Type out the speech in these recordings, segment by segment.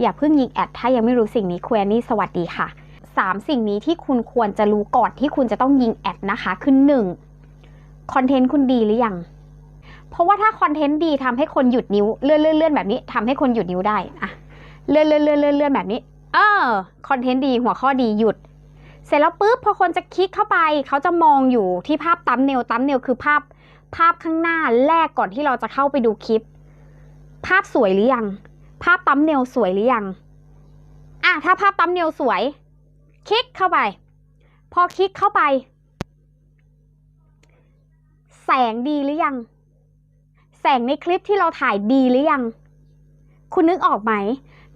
อย่าเพิ่งยิงแอดถ้ายังไม่รู้สิ่งนี้ครูแอนนี่สวัสดีค่ะสามสิ่งนี้ที่คุณควรจะรู้ก่อนที่คุณจะต้องยิงแอดนะคะคือหนึ่งคอนเทนต์คุณดีหรือยัง เพราะว่าถ้าคอนเทนต์ดีทำให้คนหยุดนิ้วเลื่อนเลื่อนแบบนี้ทำให้คนหยุดนิ้วได้อะเลื่อนเลื่อนเลื่อนเลื่อนเลื่อนแบบนี้เออคอนเทนต์ดีหัวข้อดีหยุด เสร็จแล้วปุ๊บพอคนจะคลิกเข้าไป เขาจะมองอยู่ที่ภาพตั้มเนลตั้มเนลคือภาพภาพข้างหน้าแรกก่อนที่เราจะเข้าไปดูคลิป ภาพสวยหรือยัง ภาพตั้มเนลสวยหรือยัง อะ ถ้าภาพตั้มเนลสวย คลิกเข้าไป พอคลิกเข้าไป แสงดีหรือยัง แสงในคลิปที่เราถ่ายดีหรือยัง คุณนึกออกไหม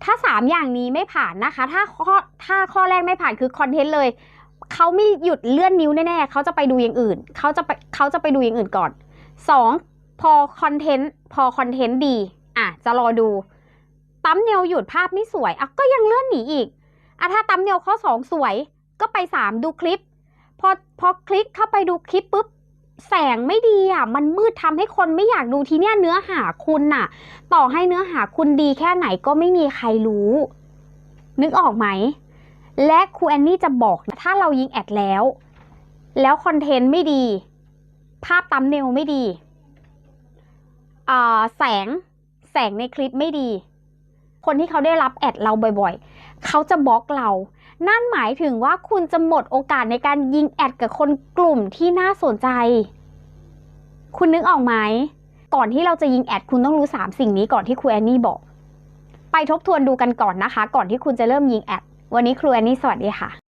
ถ้าสามอย่างนี้ไม่ผ่านนะคะ ถ้าข้อถ้าข้อแรกไม่ผ่านคือคอนเทนต์เลยเขาไม่หยุดเลื่อนนิ้วแน่ๆ เขาจะไปดูอย่างอื่น เขาจะไปเขาจะไปดูอย่างอื่นก่อนสองพอคอนเทนต์ พอคอนเทนต์ดี อะ จะรอดู ตั้มเนลหยุดภาพไม่สวยอะก็ยังเลื่อนหนีอีกอะถ้าตั้มเนลข้อสองสวย ก็ไปสามดูคลิป พอพอคลิกเข้าไปดูคลิปปุ๊บแสงไม่ดีอะ มันมืดทำให้คนไม่อยากดูทีเนี้ยเนื้อหาคุณน่ะ ต่อให้เนื้อหาคุณดีแค่ไหนก็ไม่มีใครรู้ นึกออกไหม และครูแอนนี่จะบอกถ้าเรายิงแอดแล้ว แล้วคอนเทนต์ไม่ดี ภาพตัมเนลไม่ดี แสงแสงในคลิปไม่ดี คนที่เขาได้รับแอดเราบ่อยๆ เขาจะบล็อกเรา นั่นหมายถึงว่าคุณจะหมดโอกาสในการยิงแอดกับคนกลุ่มที่น่าสนใจ คุณนึกออกไหม ก่อนที่เราจะยิงแอดคุณต้องรู้ 3 สิ่งนี้ก่อนที่ครูแอนนี่บอก ไปทบทวนดูกันก่อนนะคะ ก่อนที่คุณจะเริ่มยิงแอด วันนี้ครูแอนนี่สวัสดีค่ะ